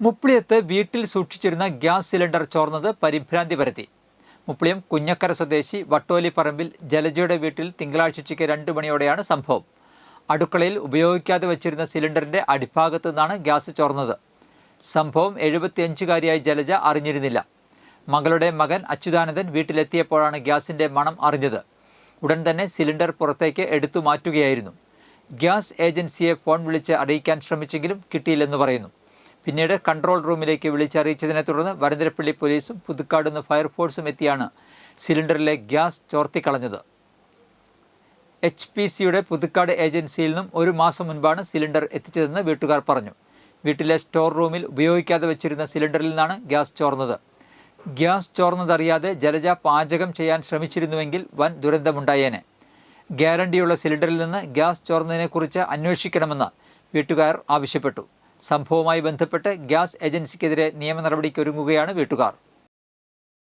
മുപ്ലിയത്ത് വീട്ടിൽ സൂക്ഷിച്ചിരുന്ന gas cylinder ചോർന്നത് പരിഭ്രാന്തി പരത്തി. മുപ്ലിയം കുഞ്ഞക്കര സ്വദേശി വട്ടോലി പറമ്പിൽ ജലജയുടെ വീട്ടിൽ തിങ്കളാഴ്ച ഉച്ചയ്ക്ക് രണ്ട് മണിയോടെയാണ് സംഭവം. അടുക്കളയിൽ ഉപയോഗിക്കാതെ വച്ചിരുന്ന സിലിണ്ടറിന്റെ അടിഭാഗത്തു നിന്നാണ് ഗ്യാസ് ചോർന്നത്. സംഭവം എഴുപത്തിയഞ്ചുകാരിയായ ജലജ അറിഞ്ഞിരുന്നില്ല. മകളുടെ മകൻ അച്യുതാനന്ദൻ വീട്ടിലെത്തിയപ്പോഴാണ് ഗ്യാസിന്റെ മണം അറിഞ്ഞത്. ഉടൻ തന്നെ സിലിണ്ടർ പുറത്തേക്ക് എടുത്തു മാറ്റുകയായിരുന്നു. ഗ്യാസ് ഏജൻസിയെ ഫോൺ വിളിച്ച് അറിയിക്കാൻ ശ്രമിച്ചെങ്കിലും കിട്ടിയില്ലെന്ന് പറയുന്നു. പിന്നീട് കൺട്രോൾ റൂമിലേക്ക് വിളിച്ചറിയിച്ചതിനെ തുടർന്ന് വരന്തരപ്പള്ളി പോലീസും പുതുക്കാട് നിന്ന് ഫയർഫോഴ്സും എത്തിയാണ് സിലിണ്ടറിലെ ഗ്യാസ് ചോർത്തിക്കളഞ്ഞത്. എച്ച് പി സിയുടെ പുതുക്കാട് ഏജൻസിയിൽ നിന്നും ഒരു മാസം മുൻപാണ് സിലിണ്ടർ എത്തിച്ചതെന്ന് വീട്ടുകാർ പറഞ്ഞു. വീട്ടിലെ സ്റ്റോർ റൂമിൽ ഉപയോഗിക്കാതെ വെച്ചിരുന്ന സിലിണ്ടറിൽ നിന്നാണ് ഗ്യാസ് ചോർന്നത്. ഗ്യാസ് ചോർന്നതറിയാതെ ജലജ പാചകം ചെയ്യാൻ ശ്രമിച്ചിരുന്നുവെങ്കിൽ വൻ ദുരന്തമുണ്ടായേനെ. ഗ്യാരണ്ടിയുള്ള സിലിണ്ടറിൽ നിന്ന് ഗ്യാസ് ചോർന്നതിനെക്കുറിച്ച് അന്വേഷിക്കണമെന്ന് വീട്ടുകാർ ആവശ്യപ്പെട്ടു. സംഭവവുമായി ബന്ധപ്പെട്ട് ഗ്യാസ് ഏജൻസിക്കെതിരെ നിയമ നടപടിക്കൊരുങ്ങുകയാണ് വീട്ടുകാർ